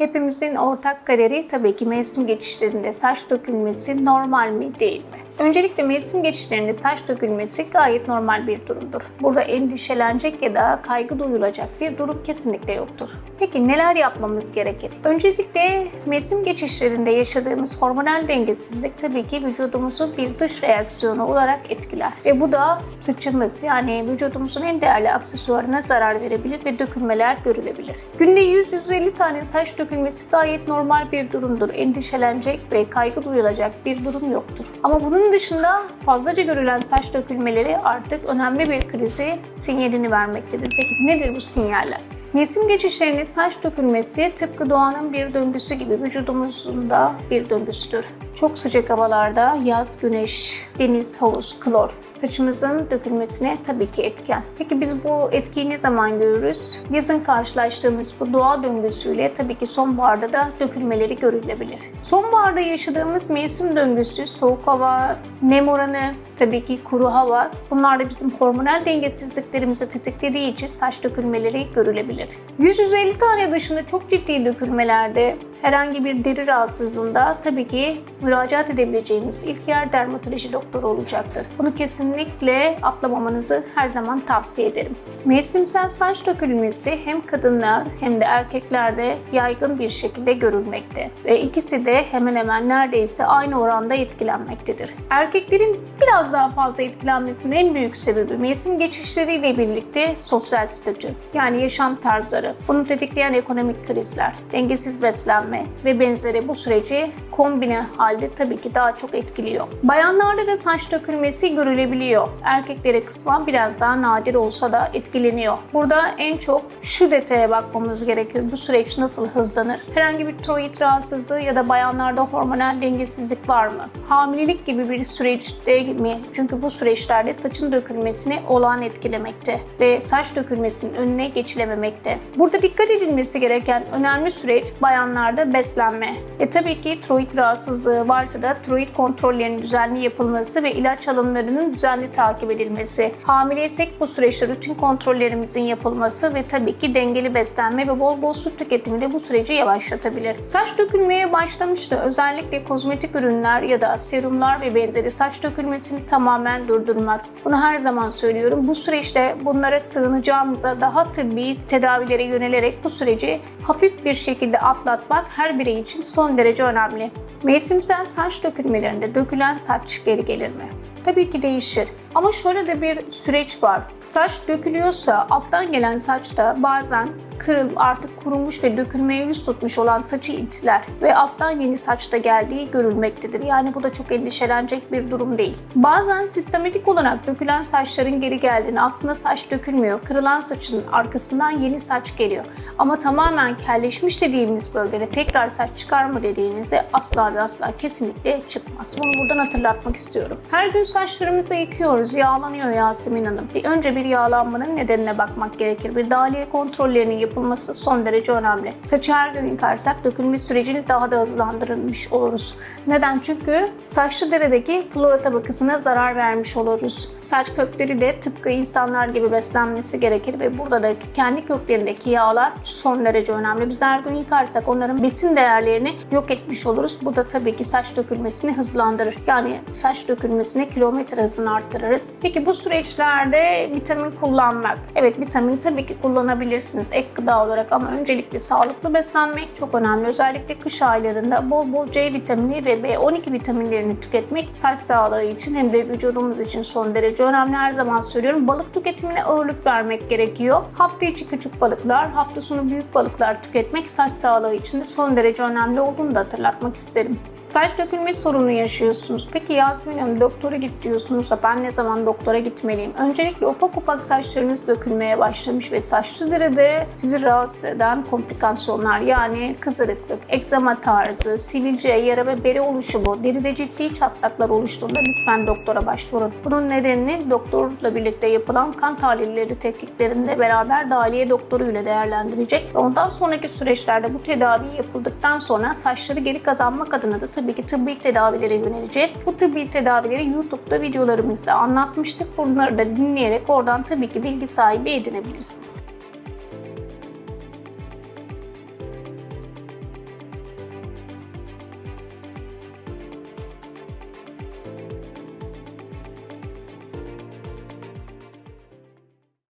Hepimizin ortak kaderi tabii ki mevsim geçişlerinde saç dökülmesi normal mi değil mi? Öncelikle mevsim geçişlerinde saç dökülmesi gayet normal bir durumdur. Burada endişelenecek ya da kaygı duyulacak bir durum kesinlikle yoktur. Peki neler yapmamız gerekir? Öncelikle mevsim geçişlerinde yaşadığımız hormonal dengesizlik tabii ki vücudumuzu bir dış reaksiyonu olarak etkiler. Ve bu da saçımız yani vücudumuzun en değerli aksesuarına zarar verebilir ve dökülmeler görülebilir. Günde 100-150 tane saç dökülmesi gayet normal bir durumdur. Endişelenecek ve kaygı duyulacak bir durum yoktur. Ama bunun dışında fazlaca görülen saç dökülmeleri artık önemli bir krizi sinyalini vermektedir. Peki nedir bu sinyaller? Mevsim geçişlerinin saç dökülmesi tıpkı doğanın bir döngüsü gibi vücudumuzun da bir döngüsüdür. Çok sıcak havalarda yaz, güneş, deniz, havuz, klor saçımızın dökülmesine tabii ki etken. Peki biz bu etkiyi ne zaman görürüz? Yazın karşılaştığımız bu doğa döngüsüyle tabii ki sonbaharda da dökülmeleri görülebilir. Sonbaharda yaşadığımız mevsim döngüsü, soğuk hava, nem oranı, tabii ki kuru hava bunlar da bizim hormonal dengesizliklerimizi tetiklediği için saç dökülmeleri görülebilir. 100-150 tane dışında çok ciddi dökülmelerde herhangi bir deri rahatsızlığında tabii ki müracaat edebileceğimiz ilk yer dermatoloji doktoru olacaktır. Bunu kesinlikle atlamamanızı her zaman tavsiye ederim. Mevsimsel saç dökülmesi hem kadınlar hem de erkeklerde yaygın bir şekilde görülmekte ve ikisi de hemen hemen neredeyse aynı oranda etkilenmektedir. Erkeklerin biraz daha fazla etkilenmesinin en büyük sebebi mevsim geçişleriyle birlikte sosyal statü yani yaşam tarzları, bunu tetikleyen ekonomik krizler, dengesiz beslenme ve benzeri bu süreci kombine halde tabii ki daha çok etkiliyor. Bayanlarda da saç dökülmesi görülebiliyor. Erkeklere kısmen biraz daha nadir olsa da etkileniyor. Burada en çok şu detaya bakmamız gerekiyor. Bu süreç nasıl hızlanır? Herhangi bir tiroid rahatsızlığı ya da bayanlarda hormonal dengesizlik var mı? Hamilelik gibi bir süreçte mi? Çünkü bu süreçlerde saçın dökülmesini olağan etkilemekte ve saç dökülmesinin önüne geçilememekte. Burada dikkat edilmesi gereken önemli süreç bayanlarda beslenme. E tabii ki tiroid rahatsızlığı varsa da tiroid kontrollerinin düzenli yapılması ve ilaç alımlarının düzenli takip edilmesi. Hamileysek bu süreçte rutin kontrollerimizin yapılması ve tabii ki dengeli beslenme ve bol bol su tüketimi de bu süreci yavaşlatabilir. Saç dökülmeye başlamıştı. Özellikle kozmetik ürünler ya da serumlar ve benzeri saç dökülmesini tamamen durdurmaz. Bunu her zaman söylüyorum. Bu süreçte bunlara sığınacağımıza daha tıbbi tedavilere yönelerek bu süreci hafif bir şekilde atlatmak her birey için son derece önemli. Mevsimsel saç dökülmelerinde dökülen saç geri gelir mi? Tabii ki değişir. Ama şöyle de bir süreç var. Saç dökülüyorsa alttan gelen saç da bazen kırılıp artık kurumuş ve dökülmeye yüz tutmuş olan saçı itler ve alttan yeni saç da geldiği görülmektedir. Yani bu da çok endişelenecek bir durum değil. Bazen sistematik olarak dökülen saçların geri geldiğini aslında saç dökülmüyor. Kırılan saçın arkasından yeni saç geliyor. Ama tamamen kelleşmiş dediğimiz bölgede tekrar saç çıkar mı dediğinizde asla ve asla kesinlikle çıkmaz. Bunu buradan hatırlatmak istiyorum. Her gün saçlarımızı yıkıyoruz. Yağlanıyor Yasemin Hanım. Bir önce bir yağlanmanın nedenine bakmak gerekir. Bir dahiliye kontrollerinin yapılması son derece önemli. Saçı her gün yıkarsak dökülme sürecini daha da hızlandırılmış oluruz. Neden? Çünkü saçlı deredeki flora tabakasına zarar vermiş oluruz. Saç kökleri de tıpkı insanlar gibi beslenmesi gerekir ve burada da kendi köklerindeki yağlar son derece önemli. Biz her gün yıkarsak onların besin değerlerini yok etmiş oluruz. Bu da tabii ki saç dökülmesini hızlandırır. Yani saç dökülmesine kilometre hızını arttırırız. Peki bu süreçlerde vitamin kullanmak. Evet vitamin tabii ki kullanabilirsiniz ek gıda olarak ama öncelikle sağlıklı beslenmek çok önemli. Özellikle kış aylarında bol bol C vitamini ve B12 vitaminlerini tüketmek saç sağlığı için hem de vücudumuz için son derece önemli. Her zaman söylüyorum balık tüketimine ağırlık vermek gerekiyor. Hafta içi küçük balıklar, hafta sonu büyük balıklar tüketmek saç sağlığı için de son derece önemli olduğunu da hatırlatmak isterim. Saç dökülme sorunu yaşıyorsunuz. Peki Yasemin Hanım doktora git diyorsunuz da ben ne zaman doktora gitmeliyim? Öncelikle ufak ufak saçlarınız dökülmeye başlamış ve saçlı deride sizi rahatsız eden komplikasyonlar yani kızarıklık, egzama tarzı, sivilce, yara ve beri oluşumu, deride ciddi çatlaklar oluştuğunda lütfen doktora başvurun. Bunun nedenini doktorla birlikte yapılan kan tahlilleri tetkiklerinde beraber dahiliye doktoruyla değerlendirecek. Ondan sonraki süreçlerde bu tedavi yapıldıktan sonra saçları geri kazanmak adına da tabii ki tıbbi tedavilere yöneleceğiz. Bu tıbbi tedavileri YouTube'da videolarımızda anlatmıştık. Bunları da dinleyerek oradan tabii ki bilgi sahibi edinebilirsiniz.